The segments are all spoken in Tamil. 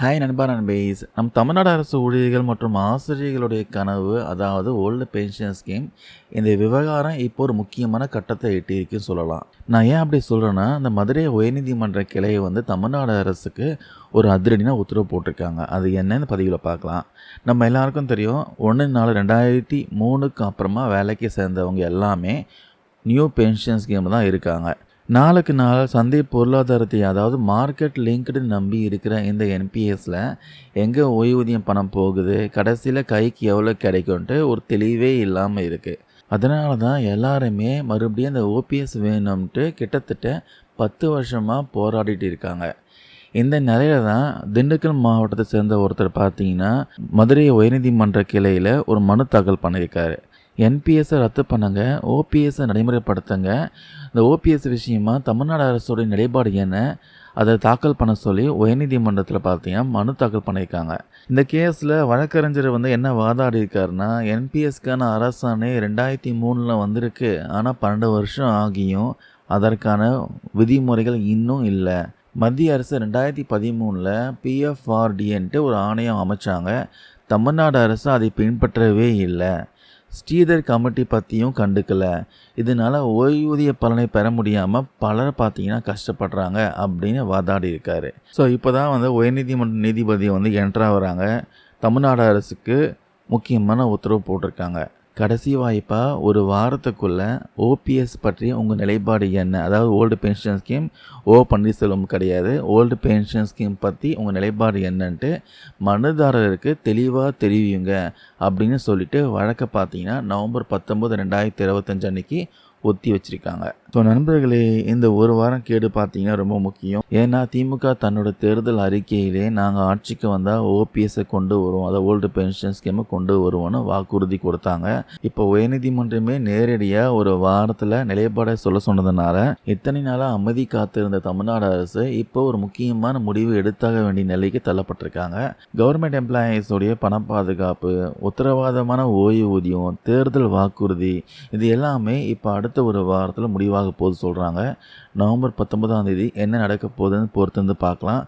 ஹாய் நண்பா நண்பேஸ். நம் தமிழ்நாடு அரசு ஊழியர்கள் மற்றும் ஆசிரியர்களுடைய கனவு அதாவது ஓல்டு பென்ஷன் ஸ்கீம் இந்த விவகாரம் இப்போ ஒரு முக்கியமான கட்டத்தை எட்டியிருக்குன்னு சொல்லலாம். நான் ஏன் அப்படி சொல்கிறேன்னா இந்த மதுரை உயர்நீதிமன்ற கிளையை வந்து தமிழ்நாடு அரசுக்கு ஒரு அதிரடினா உத்தரவு போட்டிருக்காங்க. அது என்னன்னு பதிவில் பார்க்கலாம். நம்ம எல்லாருக்கும் தெரியும் ஒன்று நாலு ரெண்டாயிரத்தி மூணுக்கு அப்புறமா வேலைக்கு சேர்ந்தவங்க எல்லாமே நியூ பென்ஷன் ஸ்கீம் தான் இருக்காங்க. நாளுக்கு நாள் சந்தை பொருளாதாரத்தை அதாவது மார்க்கெட் லிங்க்டு நம்பி இருக்கிற இந்த என்பிஎஸில் எங்கே ஓய்வூதியம் பணம் போகுது கடைசியில் கைக்கு எவ்வளோ கிடைக்கும்ன்ட்டு ஒரு தெளிவே இல்லாமல் இருக்குது அதனால தான் எல்லாருமே மறுபடியும் அந்த ஓபிஎஸ் வேணும்ன்ட்டு கிட்டத்தட்ட பத்து வருஷமாக போராடிட்டு இருக்காங்க. இந்த நிலையில தான் திண்டுக்கல் மாவட்டத்தை சேர்ந்த ஒருத்தர் பார்த்தீங்கன்னா மதுரை உயர்நீதிமன்ற கிளையில் ஒரு மனு தாக்கல் பண்ணியிருக்காரு. என்பிஎஸ்ஸை ரத்து பண்ணுங்க. ஓபிஎஸ்ஸை நடைமுறைப்படுத்துங்க. இந்த ஓபிஎஸ் விஷயமா தமிழ்நாடு அரசோடைய நிலைப்பாடு என்ன? அதை தாக்கல் பண்ண சொல்லி உயர்நீதிமன்றத்தில் பார்த்தீங்கன்னா மனு தாக்கல் பண்ணியிருக்காங்க. இந்த கேஸில் வழக்கறிஞர் வந்து என்ன வாதாடி இருக்காருன்னா என்பிஎஸ்க்கான அரசாணை ரெண்டாயிரத்தி மூணில் வந்திருக்கு. ஆனால் பன்னெண்டு வருஷம் ஆகியும் அதற்கான விதிமுறைகள் இன்னும் இல்லை. மத்திய அரசு ரெண்டாயிரத்தி பதிமூணில் பிஎஃப்ஆர்டின்ட்டு ஒரு ஆணையம் அமைச்சாங்க. தமிழ்நாடு அரசு அதை பின்பற்றவே இல்லை. ஸ்ரீதர் கமிட்டி பற்றியும் கண்டுக்கல. இதனால் ஓய்வூதிய பலனை பெற முடியாமல் பலர் பார்த்தீங்கன்னா கஷ்டப்படுறாங்க அப்படின்னு வாதாடி இருக்காரு. ஸோ இப்போ தான் வந்து உயர்நீதிமன்ற நீதிபதி வந்து என்ட்ராகிறாங்க வராங்க தமிழ்நாடு அரசுக்கு முக்கியமான உத்தரவு போட்டிருக்காங்க. கடைசி வாய்ப்பாக ஒரு வாரத்துக்குள்ளே ஓபிஎஸ் பற்றி உங்கள் நிலைப்பாடு என்ன? அதாவது old pension scheme O Panneerselvam கிடையாது. ஓல்டு பென்ஷன் ஸ்கீம் பற்றி உங்கள் நிலைப்பாடு என்னன்ட்டு மனுதாரருக்கு தெளிவாக தெரிவியுங்க அப்படின்னு சொல்லிட்டு வழக்கை பார்த்தீங்கன்னா நவம்பர் பத்தொம்பது ரெண்டாயிரத்தி இருபத்தஞ்சு அன்னைக்கு ஒத்தி வச்சுருக்காங்க. ஸோ நண்பர்களே இந்த ஒரு வாரம் கேடு பார்த்தீங்கன்னா ரொம்ப முக்கியம். ஏன்னா திமுக தன்னோட தேர்தல் அறிக்கையிலே நாங்கள் ஆட்சிக்கு வந்தால் ஓபிஎஸ்ஸை கொண்டு வருவோம். அதை ஓல்டு பென்ஷன் ஸ்கீமை கொண்டு வருவோம்னு வாக்குறுதி கொடுத்தாங்க. இப்போ உயர்நீதிமன்றமே நேரடியாக ஒரு வாரத்தில் நிலைப்பாடை சொல்ல சொன்னதுனால இத்தனை நாளாக அமைதி காத்திருந்த தமிழ்நாடு அரசு இப்போ ஒரு முக்கியமான முடிவு எடுத்தாக வேண்டிய நிலைக்கு தள்ளப்பட்டிருக்காங்க. கவர்மெண்ட் எம்ப்ளாயீஸுடைய பண பாதுகாப்பு உத்தரவாதமான ஓய்வூதியம் தேர்தல் வாக்குறுதி இது எல்லாமே இப்போ அடுத்த ஒரு வாரத்தில் முடிவாக போகுது சொல்கிறாங்க நவம்பர் பத்தொன்பதாம் தேதி என்ன நடக்க போகுதுன்னு பொறுத்து வந்து பார்க்கலாம்.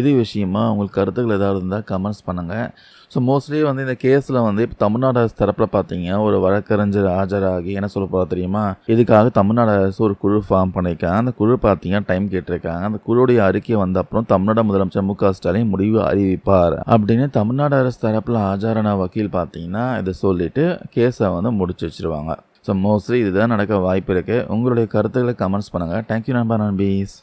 இது விஷயமா உங்களுக்கு கருத்துக்கள் ஏதாவது இருந்தால் கமெண்ட்ஸ் பண்ணுங்கள் ஸோ மோஸ்ட்லி வந்து இந்த கேஸில் வந்து இப்போ தமிழ்நாடு அரசு தரப்பில் பார்த்தீங்க ஒரு வழக்கறிஞர் ஆஜராகி என்ன சொல்ல போகிறா தெரியுமா? இதுக்காக தமிழ்நாடு அரசு ஒரு குழு ஃபார்ம் பண்ணியிருக்காங்க. அந்த குழு பார்த்தீங்கன்னா டைம் கேட்டிருக்காங்க. அந்த குழுடைய அறிக்கை வந்த அப்புறம் தமிழ்நாடு முதலமைச்சர் மு க ஸ்டாலின் முடிவு அறிவிப்பார் அப்படின்னு தமிழ்நாடு அரசு தரப்பில் ஆஜரான வக்கீல் பார்த்தீங்கன்னா இதை சொல்லிட்டு கேஸை வந்து முடிச்சு வச்சிருவாங்க. ஸோ மோஸ்ட்லி இதுதான் நடக்க வாய்ப்பு இருக்குது உங்களுடைய கருத்துக்களை கமெண்ட்ஸ் பண்ணுங்கள் தேங்க்யூ நண்பா நண்பீஸ்.